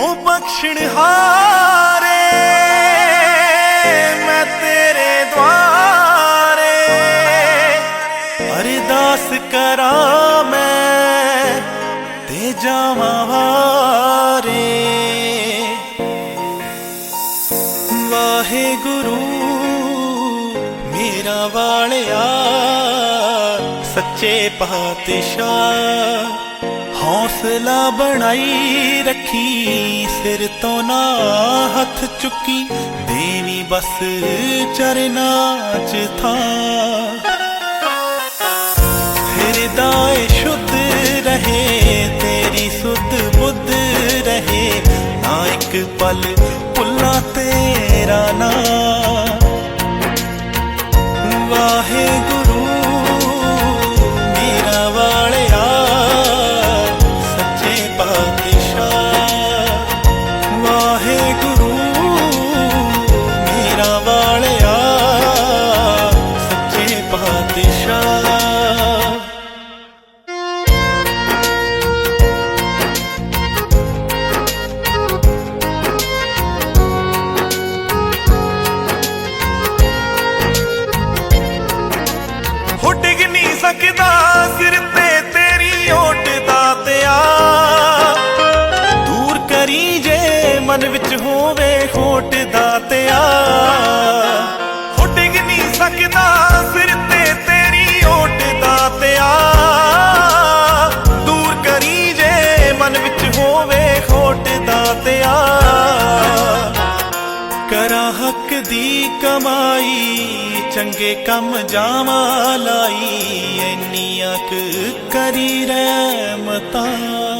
ਉਹ ਬਖਸ਼ਣਹਾਰੇ ਮੈਂ ਤੇਰੇ ਦੁਆਰੇ। ਅਰਦਾਸ ਕਰਾਂ ਮੈਂ ਤੇ ਜਾਵਾਂ ਵਾਰੇ। ਵਾਹਿਗੁਰੂ, ਮੇਰਾ ਵਾਲਿਆ, ਸੱਚੇ ਪਾਤਸ਼ਾਹ। ਹੌਸਲਾ ਬਣਾਈ ਰੱਖੀ, ਸਿਰ ਤੋਂ ਨਾ ਹੱਥ ਚੁੱਕੀ। ਦੇਵੀ ਬਸ ਚਰਨਾ ਚ ਥਾਂ। ਹਿਰਦਾਏ ਸ਼ੁੱਧ ਰਹੇ, ਤੇਰੀ ਸੁਧ ਬੁੱਧ ਰਹੇ। ਨਾ ਇੱਕ ਪਲ ਭੁੱਲਾ ਤੇਰਾ ਨਾਂ। ਵਾਹਿਗੁਰੂ ਮਨ ਵਿੱਚ ਹੋਵੇ ਖੋਟ ਦਾ ਤਿਆ ਹੋ ਡਿੱਗ ਨਹੀਂ ਸਕਦਾ ਸਿਰ ਤੇ ਤੇਰੀ ਓਟ ਦਾ ਦੂਰ ਕਰੀ ਜੇ ਮਨ ਵਿੱਚ ਹੋਵੇ ਖੋਟ ਦਾ ਤਿਆ ਕਰਾਂ ਹੱਕ ਦੀ ਕਮਾਈ, ਚੰਗੇ ਕੰਮ ਜਾਵਾਂ ਲਾਈ। ਇੰਨੀਆਂ ਕੁ ਕਰੀ ਰਹਿਮਤਾਂ।